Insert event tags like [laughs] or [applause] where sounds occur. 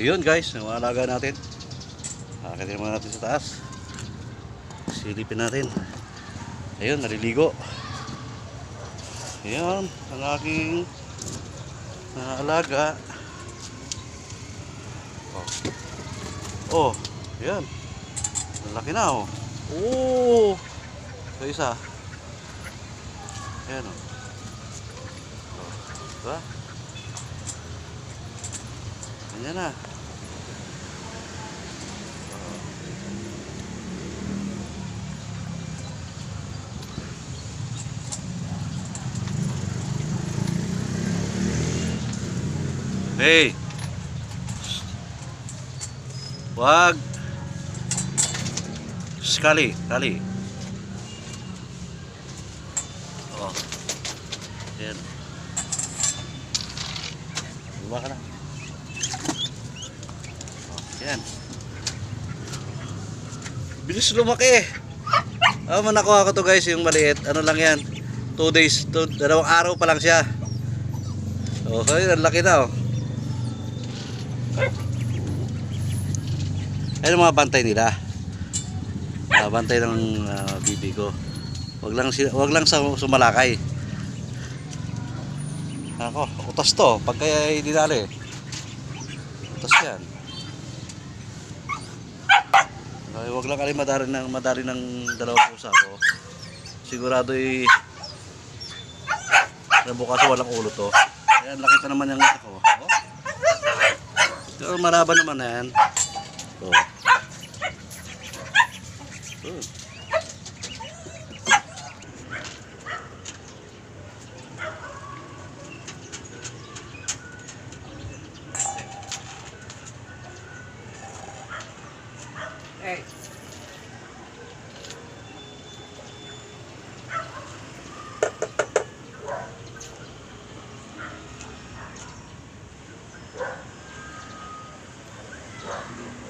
Yun guys, yung natin. Akatin naman natin sa taas. Silipin natin. Ayun, naliligo. Ayun, ang aking mga. Oh. Oh. Ang laki na oh. Oh. Ito isa. Ayan oh. Oh, Diba? Ganyan na. Hey! Wag! Sekali, kali. Oh. Yan. Bumaba ka na. Oh, yan. Bilis lumaki. Ah, man nakuha ko to guys, yung maliit. Ano lang yan? 2 days, two, dalawang araw pa lang siya. Oh, ayun, ang laki na oh. Ayun mga bantay nila. Ah, bantay ng ah, bibi ko. Wag lang wag lang sa sumalakay. Ako, utas to. Pag kaya dinali. Utas yan. Ay, wag lang kalim madari ng madari ng dalawang pusa ko. Sigurado ay nabukas walang ulo to. Ayan, laki pa naman yung ako. Oh. Pero maraba naman na yan. Oh. Oh. Thank [laughs] you.